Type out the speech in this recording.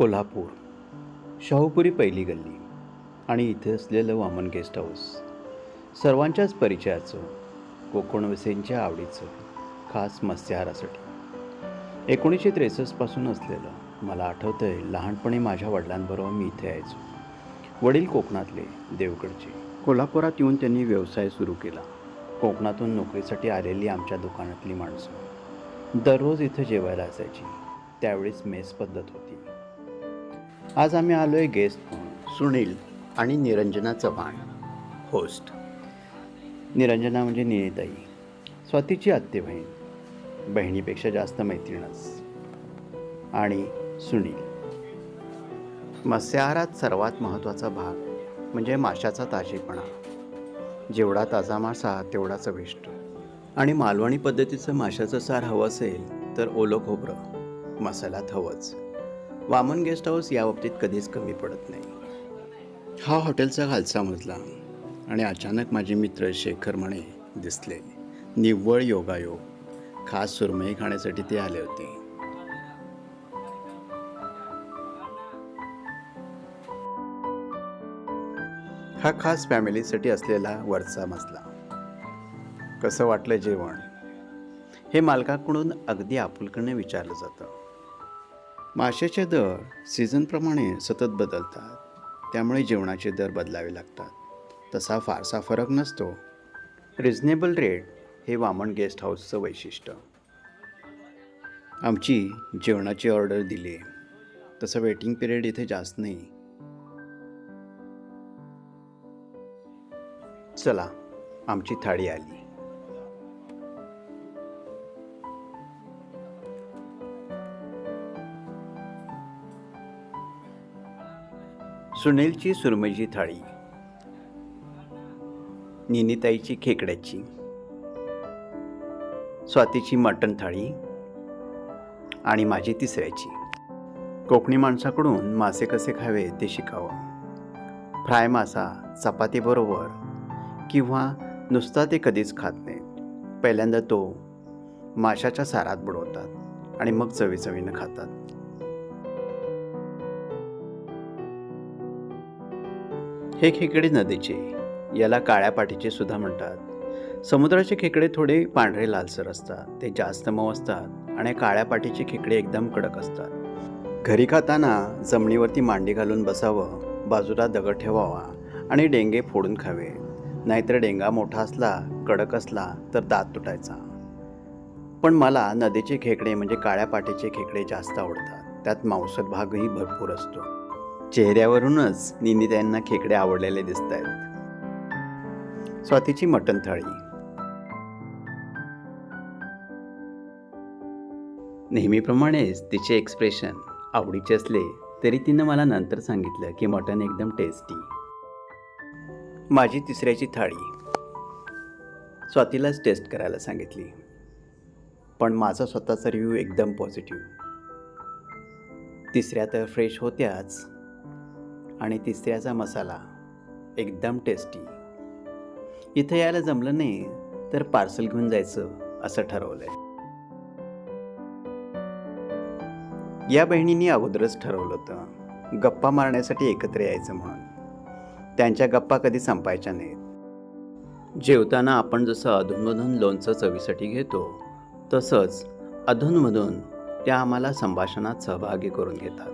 कोल्हापूर शाहूपुरी पहिली गल्ली आणि इथे असलेलं वामन गेस्ट हाऊस. सर्वांच्याच परिचयाचं कोकणवसेंच्या आवडीचं खास मत्स्यहारासाठी. एकोणीसशे त्रेसष्टपासून असलेलं मला आठवतं आहे लहानपणी माझ्या वडिलांबरोबर मी इथे यायचो. वडील कोकणातले देवगडचे. कोल्हापुरात येऊन त्यांनी व्यवसाय सुरू केला. कोकणातून नोकरीसाठी आलेली आमच्या दुकानातली माणसं. दररोज इथं जेवायला असायची. त्यावेळेस मेस पद्धत होती. आज आम्ही आलो आहे गेस्ट सुनील आणि निरंजना चव्हाण होस्ट निरंजना म्हणजे निळेताई स्वातीची आत्ते बहीण बहिणीपेक्षा जास्त मैत्रीणच. आणि सुनील. मत्स्याहारात सर्वात महत्त्वाचा भाग म्हणजे माशाचा ताजेपणा. जेवढा ताजा मासा तेवढा चविष्ट. आणि मालवणी पद्धतीचं माशाचं सार हवं असेल तर ओलं खोबरं मसाल्यात हवंच वामन गेस्ट हाऊस या बाबतीत कधीच कमी पडत नाही. हा हॉटेलचा खालचा मजला आणि अचानक माझे मित्र शेखर म्हणे दिसले. निव्वळ योगायोग. खास सुरमई खाण्यासाठी ते आले होते. हा खास फॅमिलीसाठी असलेला वरचा मजला. कसं वाटलं जेवण? हे मालकाकडून अगदी आपुलकीने विचारलं जातं. माशाचे दर सीझनप्रमाणे सतत बदलतात. त्यामुळे जेवणाचे दर बदलावे लागतात. तसा फारसा फरक नसतो. रिझनेबल रेट हे वामन गेस्ट हाऊसचं वैशिष्ट्य. आमची जेवणाची ऑर्डर दिली. तसं वेटिंग पिरियड इथे जास्त नाही. चला आमची थाळी आली. सुनीलची सुरमईची थाळी. निनिताईची खेकड्याची. स्वातीची मटण थाळी. आणि माझी तिसऱ्याची. कोकणी माणसाकडून मासे कसे खावे ते शिकावं. फ्राय मासा चपातीबरोबर किंवा नुसता ते कधीच खात नाहीत. पहिल्यांदा तो माशाच्या सारात बुडवतात आणि मग चवीचवीनं खातात. हे खेकडे नदीचे याला काळ्या पाठीचे सुद्धा म्हणतात. समुद्राचे खेकडे थोडे पांढरे लालसर असतात ते जास्त मऊ असतात आणि काळ्या पाठीचे खेकडे एकदम कडक असतात. घरी खाताना जमिनीवरती मांडी घालून बसावं बाजूला दगड ठेवावा आणि डेंगे फोडून खावे. नाहीतर डेंगा मोठा असला कडक असला तर दात तुटायचा. पण मला नदीचे खेकडे म्हणजे काळ्या पाठीचे खेकडे जास्त आवडतात. त्यात मांसद भागही भरपूर असतो. चेहऱ्यावरूनच निनिताईंना खेकडे आवडलेले दिसत आहेत स्वातीची मटण थाळी. नेहमीप्रमाणेच तिचे एक्सप्रेशन आवडीचे असले तरी तिनं मला नंतर सांगितलं की मटण एकदम टेस्टी माझी तिसऱ्याची थाळी. स्वातीलाच टेस्ट करायला सांगितली. पण माझा स्वतःचा रिव्ह्यू एकदम पॉझिटिव्ह तिसऱ्या तर फ्रेश होत्याच. आणि तिसऱ्याचा मसाला एकदम टेस्टी. इथं यायला जमलं नाही तर पार्सल घेऊन जायचं असं ठरवलंय. या बहिणींनी अगोदरच ठरवलं होतं गप्पा मारण्यासाठी एकत्र यायचं म्हणून. त्यांच्या गप्पा कधी संपायच्या नाहीत. जेवताना आपण जसं अधूनमधून लोणचं चवीसाठी घेतो तसंच अधूनमधून त्या आम्हाला संभाषणात सहभागी करून घेतात.